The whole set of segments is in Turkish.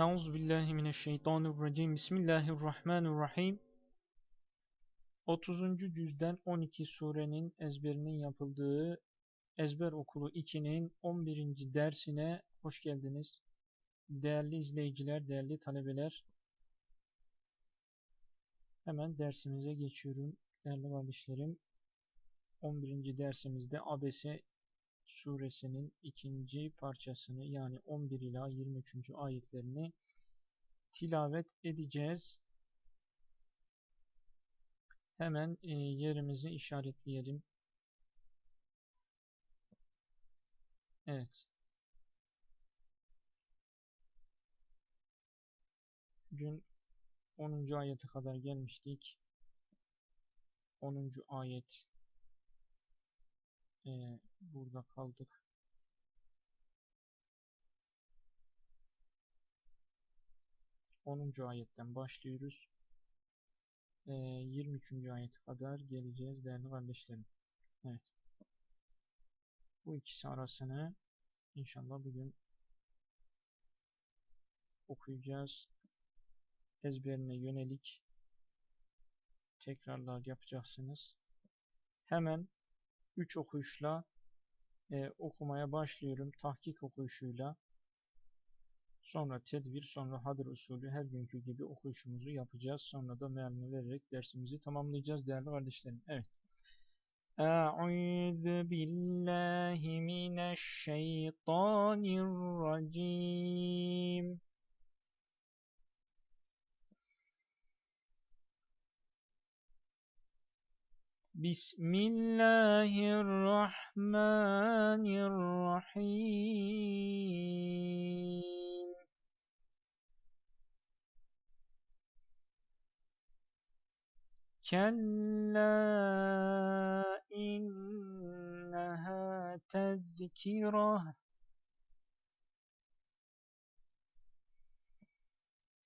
Euzu billahi mineşşeytanirracim. Bismillahirrahmanirrahim. 30. cüzden 12 surenin ezberinin yapıldığı Ezber Okulu 2'nin 11. dersine hoş geldiniz. Değerli izleyiciler, değerli talebeler. Hemen dersimize geçiyorum. Değerli kardeşlerim. 11. dersimizde Abese suresinin ikinci parçasını yani 11 ila 23. ayetlerini tilavet edeceğiz. Hemen e, yerimizi işaretleyelim. Evet. Dün 10. ayete kadar gelmiştik. 10. ayet e, burada kaldık. Onuncu ayetten başlıyoruz. E, 23. ayete kadar geleceğiz değerli kardeşlerim. Evet. Bu ikisi arasını inşallah bugün okuyacağız. Ezberine yönelik tekrarlar yapacaksınız. Hemen 3 okuyuşla e, okumaya başlıyorum. Tahkik okuyuşuyla. Sonra tedbir, sonra hadır usulü her günkü gibi okuyuşumuzu yapacağız. Sonra da mealini vererek dersimizi tamamlayacağız değerli kardeşlerim. Evet. Eûzü billahi mineşşeytanirracim. بسم الله الرحمن الرحيم كلا إنها تذكرة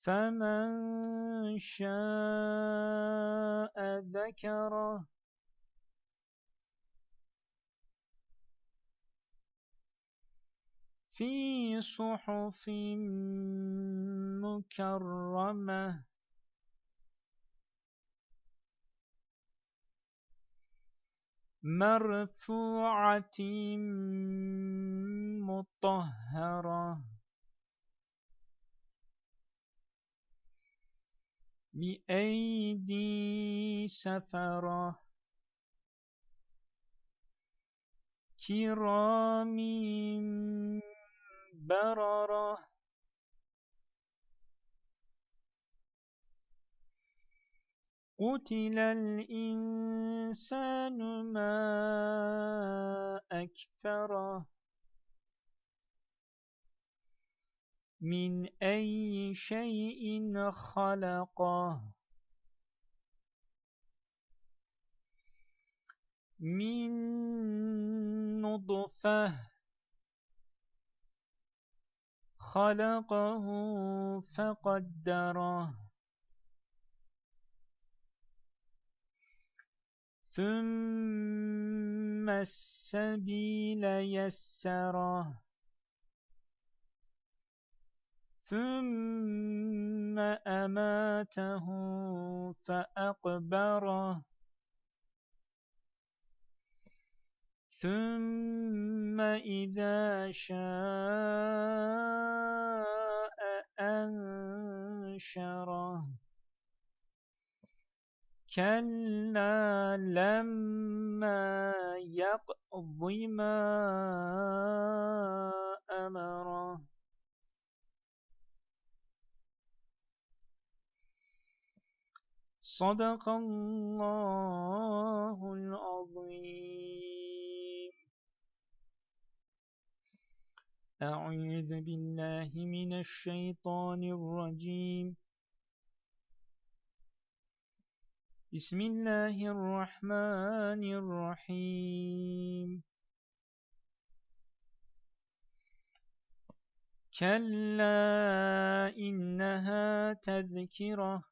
فمن شاء ذكره في صحف مكرمة. مرفوعة مطهرة. بأيدي سفرة. كرام بررة قتل الإنسان ما أكفره من أي شيء خلقه. من نطفة. خلقه فقدره. ثم السبيل يسره. ثم أماته فأقبره. ثم إذا شاء أنشره كلا لما يقض ما أمره صدق الله العظيم أعوذ بالله من الشيطان الرجيم. بسم الله الرحمن الرحيم. كلا إنها تذكرة.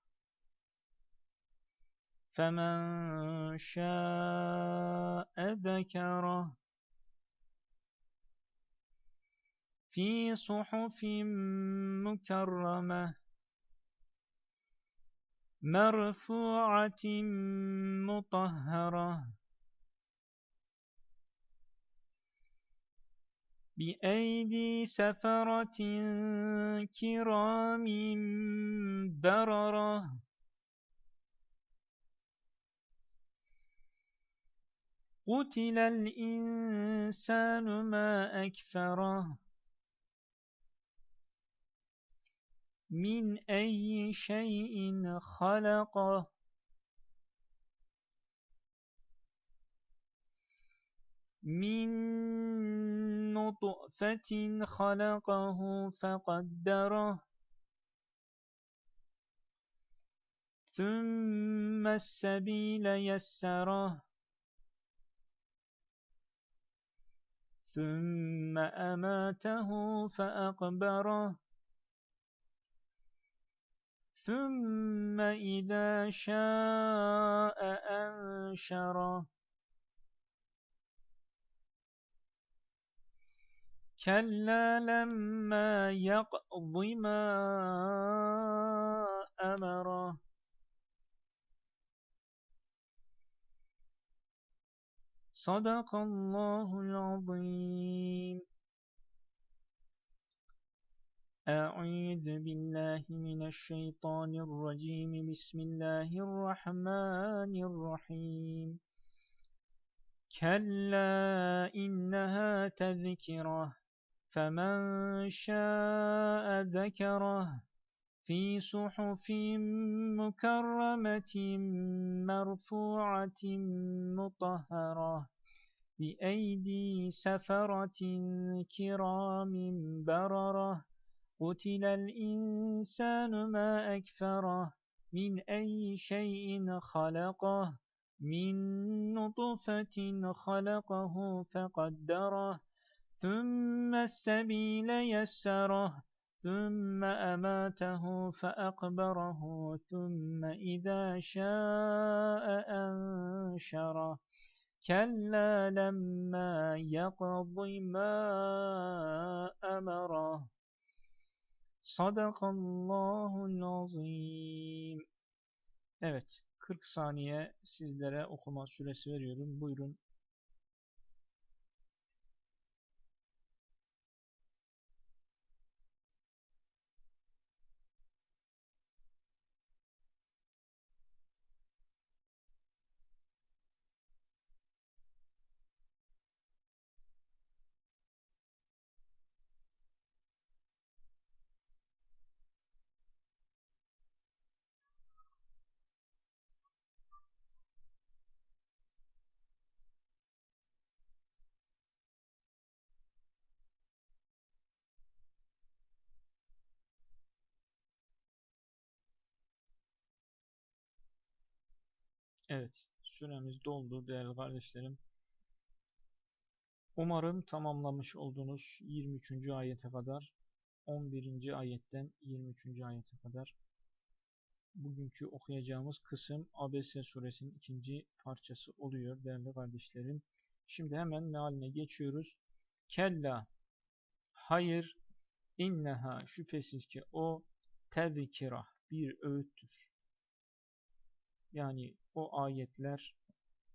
فمن شاء ذكره. في صحف مكرمة مرفوعة مطهرة بأيدي سفرة كرام بررة قتل الإنسان ما أكفره من أي شيء خلقه من نطفة خلقه فقدره ثم السبيل يسره ثم أماته فأقبره ثم إذا شاء أنشره كلا لما يقض ما أمره صدق الله العظيم أعوذ بالله من الشيطان الرجيم. بسم الله الرحمن الرحيم. كلا إنها تذكرة فمن شاء ذكره في صحف مكرمة مرفوعة مطهرة بأيدي سفرة كرام بررة قتل الإنسان ما أكفره من أي شيء خلقه من نطفة خلقه فقدره ثم السبيل يسره ثم أماته فأقبره ثم إذا شاء أنشره كلا لما يقض ما أمره Sadakallahul azim. Evet, 40 saniye sizlere okuma süresi veriyorum. Buyurun Evet, süremiz doldu değerli kardeşlerim. Umarım tamamlamış olduğunuz 23. ayete kadar 11. ayetten 23. ayete kadar bugünkü okuyacağımız kısım ABS suresinin ikinci parçası oluyor değerli kardeşlerim. Şimdi hemen mealine geçiyoruz. Kella hayır inneha şüphesiz ki o tezkirah bir öğüttür. Yani o ayetler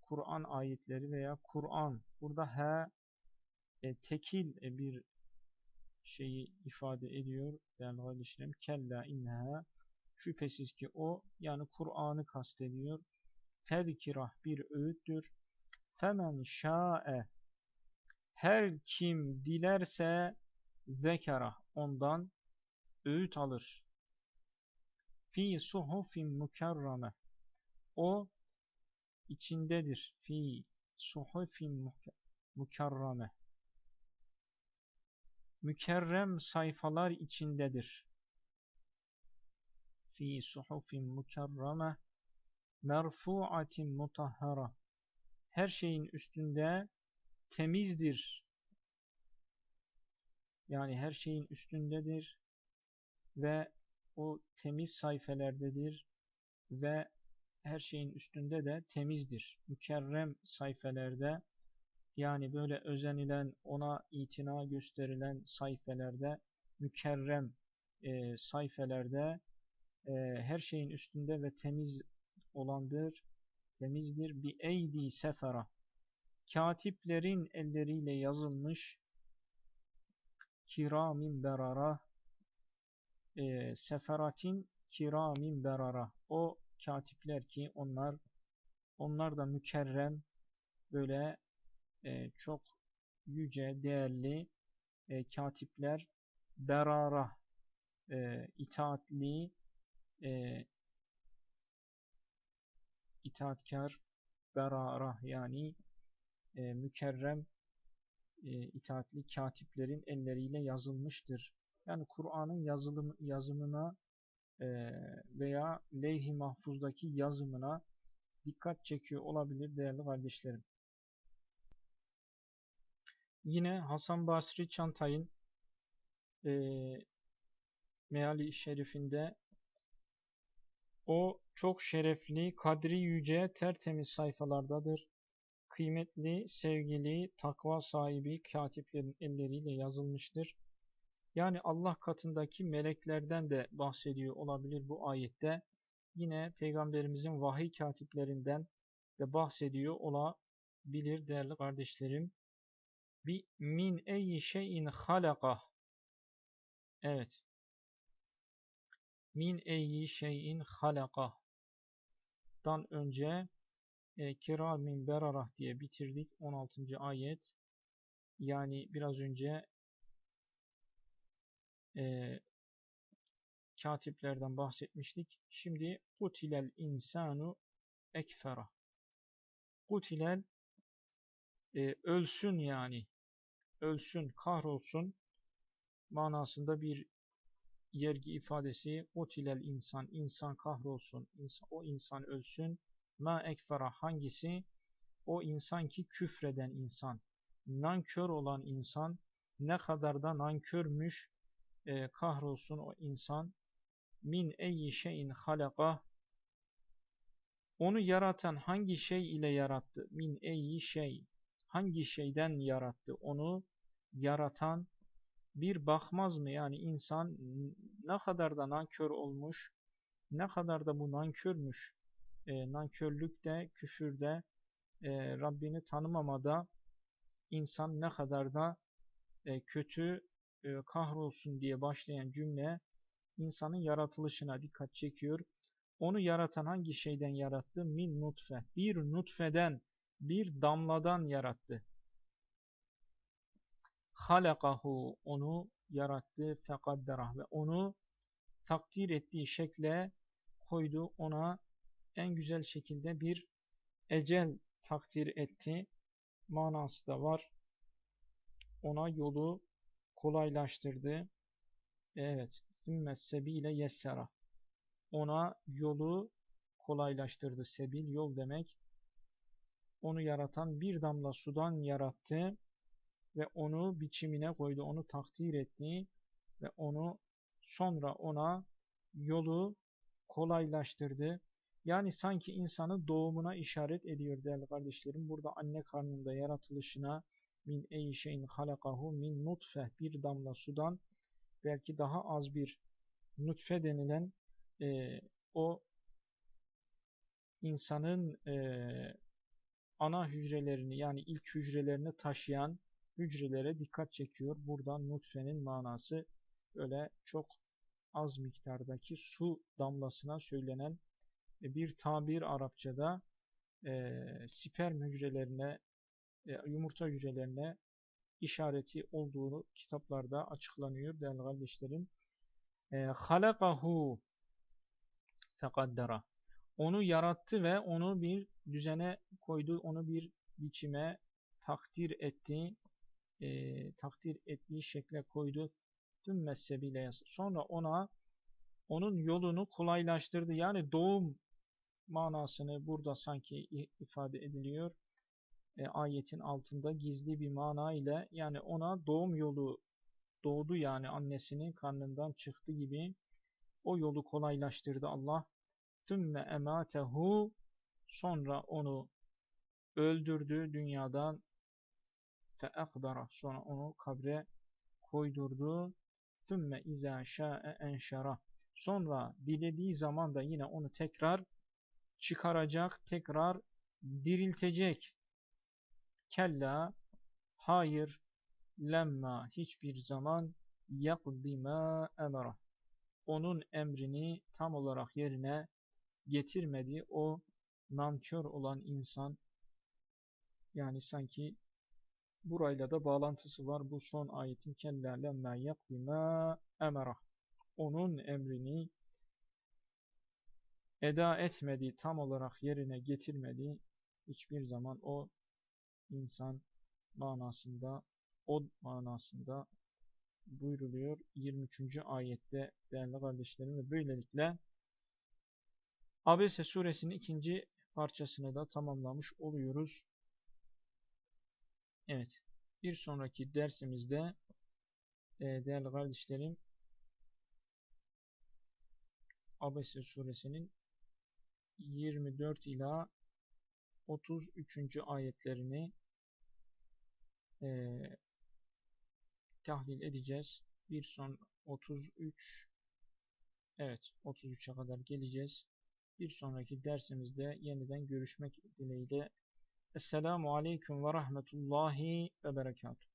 Kur'an ayetleri veya Kur'an burada he e, tekil e, bir şeyi ifade ediyor değerli kardeşlerim. Kella inneha şüphesiz ki o yani Kur'an'ı kastediyor. Tezkirah bir öğüttür. Femen şa'e her kim dilerse zekerah ondan öğüt alır. Fi suhufin mukarrame o içindedir. Fi suhufin mukarrame. Mükerrem sayfalar içindedir. Fi suhufin mukarrame merfu'atin mutahhara. Her şeyin üstünde temizdir. Yani her şeyin üstündedir ve o temiz sayfelerdedir ve her şeyin üstünde de temizdir. Mükerrem sayfelerde yani böyle özenilen, ona itina gösterilen sayfelerde mükerrem e, sayfelerde e, her şeyin üstünde ve temiz olandır, temizdir. Bi eydi sefera. Katiplerin elleriyle yazılmış kiramin berara e, seferatin kiramin berara. O katipler ki onlar onlar da mükerrem böyle e, çok yüce, değerli e, katipler berara e, itaatli e, itaatkar berara yani e, mükerrem e, itaatli katiplerin elleriyle yazılmıştır. Yani Kur'an'ın yazılım, yazımına e, veya levh-i mahfuzdaki yazımına dikkat çekiyor olabilir değerli kardeşlerim. Yine Hasan Basri Çantay'ın e, meali şerifinde o çok şerefli, kadri yüce, tertemiz sayfalardadır. Kıymetli, sevgili, takva sahibi katiplerin elleriyle yazılmıştır. Yani Allah katındaki meleklerden de bahsediyor olabilir bu ayette. Yine Peygamberimizin vahiy katiplerinden de bahsediyor olabilir değerli kardeşlerim. Bi min eyyi şeyin halakah. Evet. Min eyyi şeyin halakah. Dan önce e, kiramin berarah diye bitirdik. 16. ayet. Yani biraz önce e, katiplerden bahsetmiştik. Şimdi kutilel insanu ekfera. Kutilel e, ölsün yani. Ölsün, kahrolsun manasında bir yergi ifadesi kutilel insan, insan kahrolsun, insan, o insan ölsün. Ma ekfera hangisi? O insan ki küfreden insan, nankör olan insan, ne kadar da nankörmüş, e, kahrolsun o insan. Min eyyi şeyin halaka onu yaratan hangi şey ile yarattı? Min eyyi şey. Hangi şeyden yarattı? Onu yaratan bir bakmaz mı? Yani insan ne kadar da nankör olmuş, ne kadar da bu nankörmüş. E, nankörlükte, küfürde, e, Rabbini tanımamada insan ne kadar da e, kötü, e, kahrolsun diye başlayan cümle insanın yaratılışına dikkat çekiyor. Onu yaratan hangi şeyden yarattı? Min nutfe. Bir nutfeden, bir damladan yarattı. Halakahu. Onu yarattı. Fekadderah. Ve onu takdir ettiği şekle koydu. Ona en güzel şekilde bir ecel takdir etti. Manası da var. Ona yolu kolaylaştırdı. Evet. Sümme sebile yessera. Ona yolu kolaylaştırdı. Sebil yol demek. Onu yaratan bir damla sudan yarattı ve onu biçimine koydu. Onu takdir etti ve onu sonra ona yolu kolaylaştırdı. Yani sanki insanı doğumuna işaret ediyor değerli kardeşlerim. Burada anne karnında yaratılışına min ey şeyin halakahu min nutfe bir damla sudan belki daha az bir nutfe denilen e, o insanın e, ana hücrelerini yani ilk hücrelerini taşıyan hücrelere dikkat çekiyor. Buradan nutfenin manası öyle çok az miktardaki su damlasına söylenen bir tabir Arapçada e, sperm hücrelerine e, yumurta hücrelerine işareti olduğunu kitaplarda açıklanıyor değerli kardeşlerim. E, halakahu fekaddera. Onu yarattı ve onu bir düzene koydu, onu bir biçime takdir etti, e, takdir ettiği şekle koydu. Tüm mezhebiyle sonra ona onun yolunu kolaylaştırdı. Yani doğum manasını burada sanki ifade ediliyor e, ayetin altında gizli bir mana ile yani ona doğum yolu doğdu yani annesinin karnından çıktı gibi o yolu kolaylaştırdı Allah. Thumma ematehu sonra onu öldürdü dünyadan feakbara sonra onu kabre koydurdu. Thumma iza şa'e enşara sonra dilediği zaman da yine onu tekrar çıkaracak, tekrar diriltecek. Kella, hayır, lemma, hiçbir zaman yakdima emara. Onun emrini tam olarak yerine getirmedi. O nankör olan insan, yani sanki burayla da bağlantısı var. Bu son ayetin kella lemma yakdima emara. Onun emrini eda etmedi, tam olarak yerine getirmedi. Hiçbir zaman o insan manasında, o manasında buyruluyor 23. ayette değerli kardeşlerim ve böylelikle Abese suresinin ikinci parçasını da tamamlamış oluyoruz. Evet. Bir sonraki dersimizde e, değerli kardeşlerim Abese suresinin 24 ila 33. ayetlerini e, tahlil edeceğiz. Bir son 33 evet 33'e kadar geleceğiz. Bir sonraki dersimizde yeniden görüşmek dileğiyle. Esselamu Aleyküm ve Rahmetullahi ve Berekatuhu.